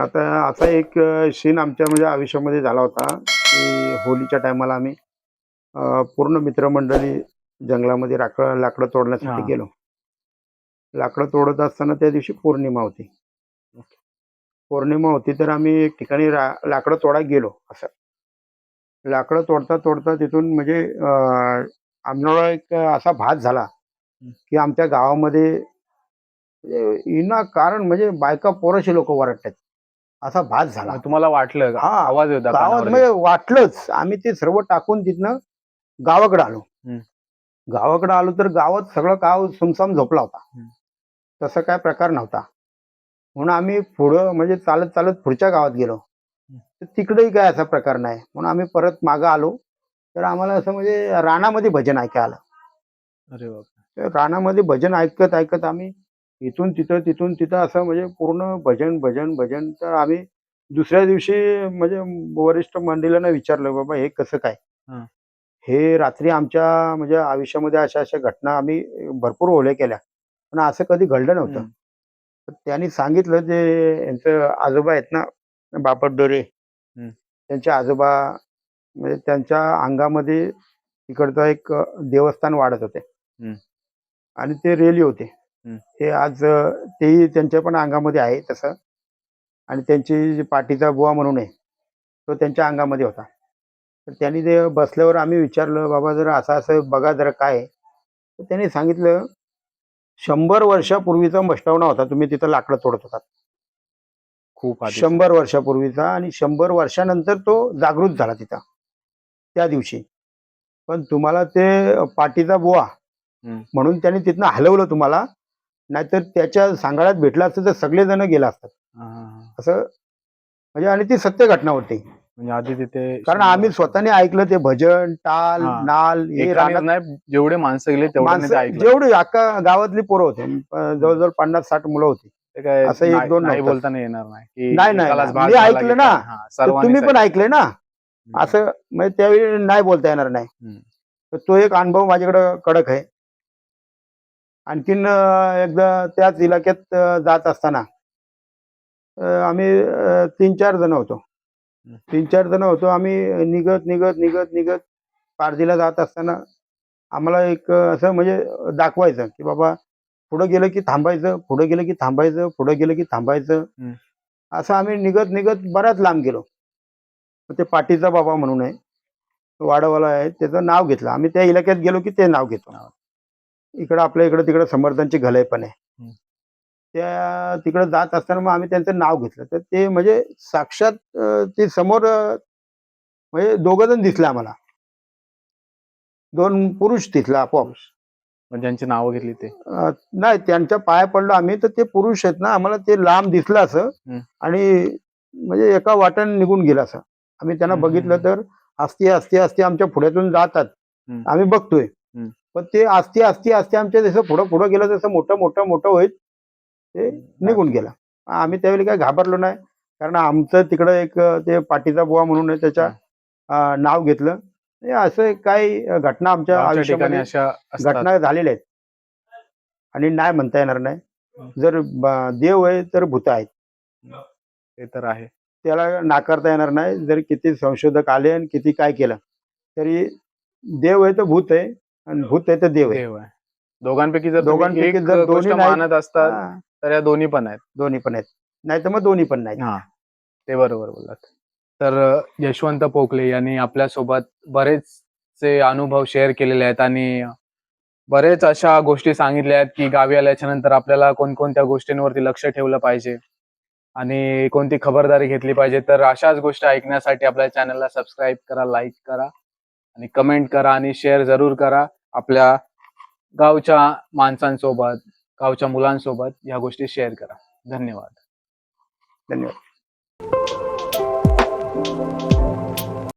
आता असा एक सीन आमच्या म्हणजे आयुष्यामध्ये झाला होता की होलीच्या टायमाला आम्ही पूर्ण मित्रमंडळी जंगलामध्ये लाकडं लाकडं तोडण्यासाठी. गेलो. लाकडं तोडत असताना त्या दिवशी पौर्णिमा होती. पौर्णिमा होती तर आम्ही एक ठिकाणी रा- लाकडं तोडा गेलो असं. लाकडं तोडता तोडता तिथून म्हणजे आम्हाला एक असा भास झाला की आमच्या गावामध्ये इना कारण म्हणजे बायका पोराशी लोक वरटतात असा भास झाला. तुम्हाला वाटलं? हा. आवाज होता कानावरती. म्हणजे वाटलंच. आम्ही ते सर्व टाकून तिथनं गावाकडे आलो. गावाकडे आलो तर गावात सगळं गाव सुमसाम झोपला होता. तसं काय प्रकार नव्हता. म्हणून आम्ही पुढं म्हणजे चालत चालत पुढच्या गावात गेलो. तर तिकडेही काय असा प्रकार नाही. म्हणून आम्ही परत मागं आलो. तर आम्हाला असं म्हणजे रानामध्ये भजन ऐकायला आलं. अरे बाप रानामध्ये भजन ऐकत ऐकत आम्ही इथून तिथं तिथून तिथं असं म्हणजे पूर्ण भजन भजन भजन तर आम्ही दुसऱ्या दिवशी म्हणजे वरिष्ठ मंडळींना विचारलं बाबा हे कसं काय हं. हे रात्री आमच्या म्हणजे आयुष्यामध्ये अशा अशा घटना आम्ही भरपूर ओल्या केल्या पण असं कधी घडलं नव्हतं त्यांनी सांगितलं ते यांचं आजोबा आहेत ना बापट डोरे हम्म. त्यांचे आजोबा म्हणजे त्यांच्या अंगामध्ये तिकडचं एक देवस्थान वाढत होते. आणि ते रेली होते. ते आज तेही त्यांच्या पण अंगामध्ये आहे तसं. आणि त्यांची जी पाठीचा बुवा म्हणून आहे तो त्यांच्या अंगामध्ये होता. तर त्यांनी ते बसल्यावर आम्ही विचारलं बाबा जरा असं असं बघा जरा काय आहे?" तर त्यांनी सांगितलं शंभर वर्षापूर्वीचा मस्टावणा होता. तुम्ही तिथं लाकडं तोडत होतात. खूप शंभर वर्षापूर्वीचा आणि शंभर वर्षानंतर तो जागृत झाला तिथं त्या दिवशी. पण तुम्हाला ते पाठीचा बुवा. म्हणून त्यांनी तिथनं हलवलं तुम्हाला नाहीतर त्याच्या सांगाळ्यात भेटला असतं तर सगळेजण गेला असतात. असं म्हणजे आणि ती सत्य घटना होती. म्हणजे आधी तिथे कारण आम्ही स्वतःने ऐकलं ते भजन टाल. नाल हे रानात नाही जेवढे माणसं गेले तेवढे ते माणसं ऐकलं. जेवढी अख्खा गावातली पोरं होते. जवळजवळ पन्नास साठ मुलं होती. असं एक दोन नाही. बोलता नाही येणार नाही. नाही, ऐकलं ना. तुम्ही पण ऐकलंय ना. ऐकलं. असं म्हणजे त्यावेळी नाही बोलता येणार नाही. तो एक अनुभव माझ्याकडे कडक आहे. आणखीन एकदा त्याच इलाक्यात जात असताना आम्ही तीन चार जण होतो. तीन चार जण होतो. आम्ही निघत निघत निघत निघत पारदीला जात असताना आम्हाला एक असं म्हणजे दाखवायचं की बाबा पुढं गेलं की थांबायचं पुढं गेलं की थांबायचं पुढं गेलं की थांबायचं. असं आम्ही निघत निघत बराच लांब गेलो. ते पाटीचा बाबा म्हणून आहे. वाडवाला आहे. त्याचं नाव घेतलं. आम्ही त्या इलाक्यात गेलो की ते नाव घेतो. इकडं आपल्या इकडं तिकडं समर्थांची घलय पण आहे. त्या तिकडं जात असताना मग आम्ही त्यांचं नाव घेतलं तर ते म्हणजे साक्षात ते समोर म्हणजे दोघं जण दिसले आम्हाला दोन पुरुष दिसले आपोआप ज्यांची नावं घेतली ते नाही त्यांच्या पाया पडलो आम्ही तर ते पुरुष आहेत ना आम्हाला ते लांब दिसलं असं. आणि म्हणजे एका वाट्याने निघून गेलं असं आम्ही त्यांना बघितलं. तर असती असती असती आमच्या पुढ्यातून जातात. आम्ही बघतोय. पण ते असती असती असती आमच्या जसं पुढं पुढं गेलं तसं मोठं मोठं मोठं होईल. ते निघून गेलं. आम्ही त्यावेळी काय घाबरलो नाही. कारण आमचं तिकडं एक ते पाटीचा बुवा म्हणून त्याच्या नाव घेतलं. असं काही घटना आमच्या आयुष्यामध्ये अशा घटना झालेल्या आहेत. आणि नाही म्हणता येणार नाही. जर देव आहे तर भूत आहेत. ते तर आहे. त्याला नाकारता येणार नाही. जर किती संशोधक आले आणि किती काय केलं तरी देव आहे तर भूत आहे. आणि भूत आहे तर देव आहे. देव आहे. दोघांपैकी जर दोघांपैकी दोघांपैकी जर जर दोन्ही गोष्ट नाही- मानत असतात हा, तर या दोन्ही पण आहेत. दोन्ही पण आहेत. नाही तर मग दोन्ही पण नाही हा. ते बरोबर बोललात. तर अ, यशवंत पोकले यांनी आपल्यासोबत बरेचसे अनुभव शेअर केलेले आहेत आणि बरेच अशा गोष्टी सांगितल्या आहेत की गावी आल्याच्यानंतर आपल्याला कोणकोणत्या गोष्टींवरती लक्ष ठेवलं पाहिजे आणि कोणती खबरदारी घेतली पाहिजे. तर अशाच गोष्टी ऐकण्यासाठी आपल्या चॅनलला सबस्क्राईब करा लाईक करा. आणि कमेंट करा आणि शेअर जरूर करा आपल्या गावच्या माणसांसोबत गावच्या मुलांसोबत ह्या गोष्टी शेअर करा. धन्यवाद. धन्यवाद.